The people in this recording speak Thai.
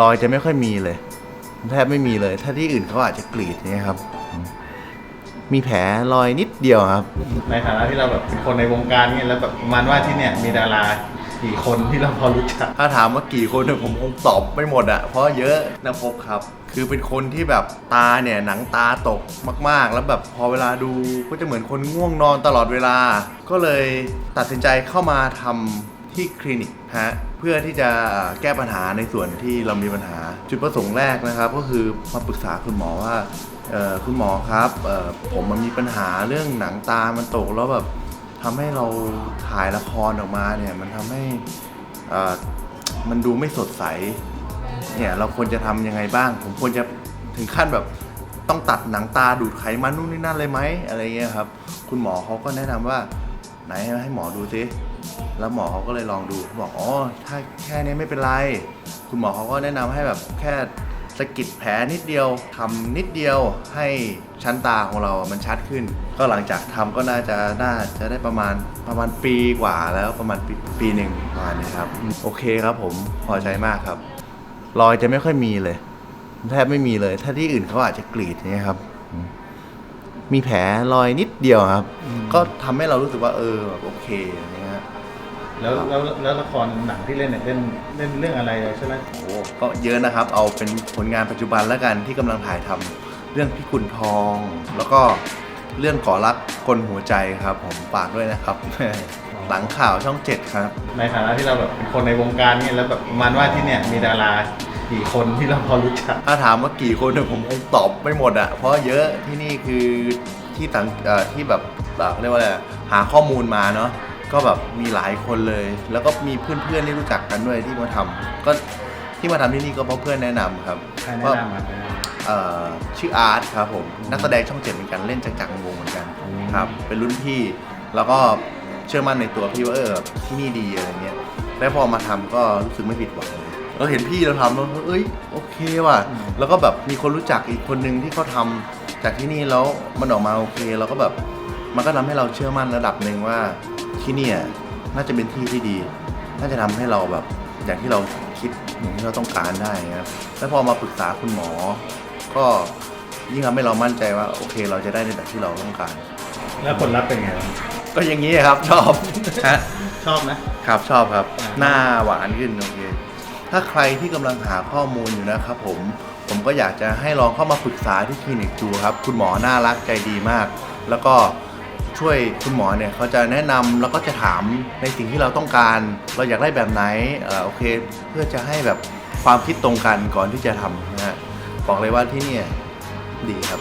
รอยจะไม่ค่อยมีเลย แทบไม่มีเลย ถ้าที่อื่นเขาอาจจะกรีดเนี่ยครับ มีแผลรอยนิดเดียวครับ ในฐานะที่เราแบบเป็นคนในวงการเนี่ยแล้วแบบประมาณว่าที่เนี่ยมีดารากี่คนที่เราพอรู้จัก ถ้าถามว่ากี่คนเนี่ยผมคงตอบไม่หมดอะเพราะเยอะนะพบครับ คือเป็นคนที่แบบตาเนี่ยหนังตาตกมาก ๆ แล้วแบบพอเวลาดูก็จะเหมือนคนง่วงนอนตลอดเวลา ก็เลยตัดสินใจเข้ามาทำที่คลินิกฮะ เพื่อที่จะแก้ปัญหาในส่วนที่เรามีปัญหา จุดประสงค์แรกนะครับ ก็คือมาปรึกษาคุณหมอว่าคุณหมอครับผมมันมีปัญหาเรื่องหนังตา มันตกแล้วแบบทำให้เราถ่ายละครออกมาเนี่ยมันทำให้มันดูไม่สดใสเนี่ยเราควรจะทำยังไงบ้าง ผมควรจะถึงขั้นแบบต้องตัดหนังตาดูดไขมันนู่นนี่นั่นเลยไหมอะไรเงี้ยครับ คุณหมอเขาก็แนะนำว่าไหนให้หมอดูสิ แล้วหมอเขาก็เลยลองดูบอกอ๋อถ้าแค่นี้ไม่เป็นไร คุณหมอเขาก็แนะนำให้แบบแค่สะกิดแผลนิดเดียวทำนิดเดียวให้ชั้นตาของเรามันชัดขึ้น ก็หลังจากทำก็น่าจะน่าจะได้ประมาณประมาณปีกว่าแล้วประมาณปีปีหนึ่งประมาณนี้ครับโอเคครับผมพอใจมากครับ รอยจะไม่ค่อยมีเลย แทบไม่มีเลย ถ้าที่อื่นเขาอาจจะกรีดนี่ครับ มีแผลรอยนิดเดียวครับ ก็ทำให้เรารู้สึกว่าเออแบบโอเคอย่างเงี้ยฮะ แล้วแล้วแล้วละครหนังที่เล่นเนี่ยเล่นเล่นเรื่องอะไรใช่ไหมโอ้ก็เยอะนะครับ เอาเป็นผลงานปัจจุบันแล้วกันที่กำลังถ่ายทำเรื่องพิกุลทอง แล้วก็เรื่องก่อรักคนหัวใจครับ ผมฝากด้วยนะครับ หลังข่าวช่องเจ็ดครับ ในฐานะที่เราแบบเป็นคนในวงการเนี่ยแล้วแบบประมาณว่าที่เนี่ยมีดารากี่คนที่เราพอรู้จักถ้าถามว่ากี่คนเนี่ยผมคงตอบไม่หมดอะเพราะเยอะที่นี่คือที่ต่างเอ่อที่แบบแบบเรียกว่าอะไรอะหาข้อมูลมาเนาะ ก็แบบมีหลายคนเลย แล้วก็มีเพื่อนๆที่รู้จักกันด้วยที่มาทำก็ที่มาทำที่นี่ก็เพราะเพื่อนแนะนำครับใครแนะก็นำมาแนะนเอ่อชื่ออาร์ตครับผมนักแสดงช่องเจ็ดเหมือนกันเล่นจักรจักรวงศ์เหมือนกันอืมครับเป็นรุ่นพี่แล้วก็เชื่อมั่นในตัวพี่ว่าเออที่นี่ดีอะไรเงี้ยแล้วพอมาทำก็รู้สึกไม่ผิดหวังเลยเราเห็นพี่เราทำแล้วเอ้ยโอเคว่ะ แล้วก็แบบมีคนรู้จักอีกคนนึงที่เขาทำจากที่นี่แล้วมันออกมาโอเคเราก็แบบมันก็ทำให้เราเชื่อมั่นระดับหนึ่งว่า ที่เนี่ยน่าจะเป็นที่ที่ดี น่าจะทำให้เราแบบอย่างที่เราคิดอย่างที่เราต้องการได้ครับแล้วพอมาปรึกษาคุณหมอ ก็ยิ่งทำให้เรามั่นใจว่าโอเค เราจะได้ในแบบที่เราต้องการำแล้วผลลัพธ์เป็นไงบ้างก็อย่างนี้ครับชอบฮะชอบไหมครับชอบครับอ่าหน้าหวานขึ้นโอเคถ้าใครที่กำลังหาข้อมูลอยู่นะครับ ผมผมก็อยากจะให้ลองเข้ามาปรึกษาที่คลินิกดูครับ คุณหมอน่ารักใจดีมาก แล้วก็ ช่วยคุณหมอเนี่ยเขาจะแนะนำแล้วก็จะถามในสิ่งที่เราต้องการ เราอยากได้แบบไหนเออโอเค เพื่อจะให้แบบความคิดตรงกันก่อนที่จะทำนะฮะบอกเลยว่าที่นี่ดีครับ